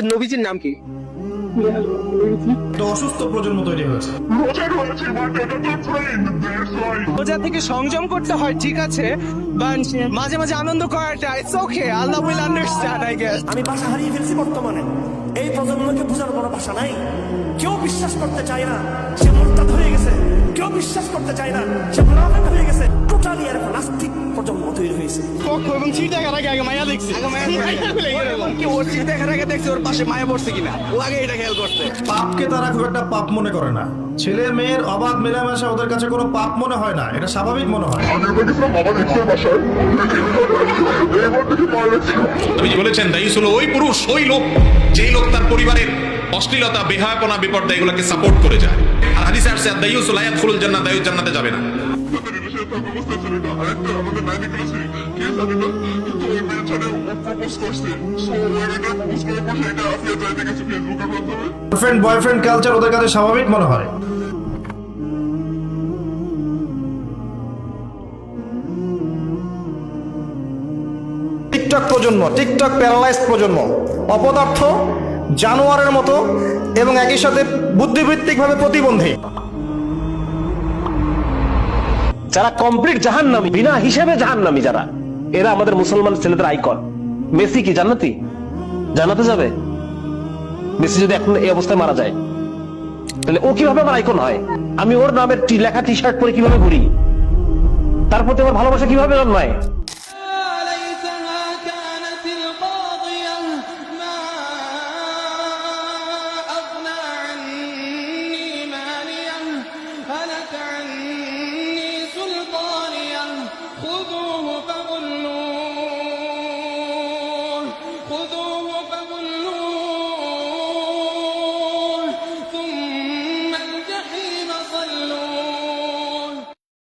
আপনাদের নবীজির নাম কি? একটা অসুস্থ প্রজন্ম তৈরি হয়েছে। রোজার হয়েছে but এটা তো trained, that's why. রোজা থেকে সংযম করতে হয় ঠিক আছে মাঝে মাঝে আনন্দ করাটা it's okay Allah will understand I guess আমি ভাষা হারিয়ে ফেলছি বর্তমানে। এই প্রজন্মকে বোঝার কোনো ভাষা নাই। কেউ বিশ্বাস করতে চায় না সে মোরতাদ হয়ে গেছে। কেউ বিশ্বাস করতে চায় না সে মুনাফিক হয়ে গেছে। টোটালি আর এবং দেখার আগে আগে মায়া দেখছি। আগে মায়া কি ওর দেখার আগে দেখছি ওর পাশে মায়া পড়ছে কিনা? ও আগে এটা খেয়াল করছে। পাপকে তারা খুব একটা পাপ মনে করে না। ছেলে মেয়ের অবাধ মেলামেশা ওদের কাছে কোনো পাপ মনে হয় না। এটা স্বাভাবিক মনে হয়। বলেছেন? দায়ুস হলো ওই পুরুষ ওই লোক যেই লোক তার পরিবারের অশ্লীলতা বেহায়াপনা বিপর্দা এগুলোকে সাপোর্ট করে যায়। আর হাদিসে আসছে দায়ুস লায়াত খুলুল জান্নাত দায়ুস জান্নাতে যাবে না। অবস্থায় ছিল না। আরেকটা আমাদের নাইনে ক্লাসে কে জানি না কিন্তু ওই মেয়ের ছাড়ে ও প্রপোজ করছে। সো ওই মেয়েটা প্রপোজ করার পর সেটা আফিয়া চাইতে গেছে ফেসবুকের মাধ্যমে গার্লফ্রেন্ড বয়ফ্রেন্ড কালচার ওদের কাছে স্বাভাবিক মনে হয়। টিকটক প্রজন্ম টিকটক প্যারালাইজ প্রজন্ম অপদার্থ জানোয়ারের মতো এবং একই সাথে বুদ্ধিবৃত্তিকভাবে প্রতিবন্ধী। যারা কমপ্লিট জাহান্নামী, বিনা হিসেবে জাহান্নামী যারা, এরা আমাদের মুসলমান ছেলেদের আইকন মেসি কি, জান্নাতি? জানাতে যাবে? মেসি যদি এখন এই অবস্থায় মারা যায়, তাহলে ও কীভাবে আমার আইকন হয়? আমি ওর নামের লেখা টি শার্ট পরে কীভাবে ঘুরি? তারপর প্রতি আমার ভালোবাসা কীভাবে জন্মায়?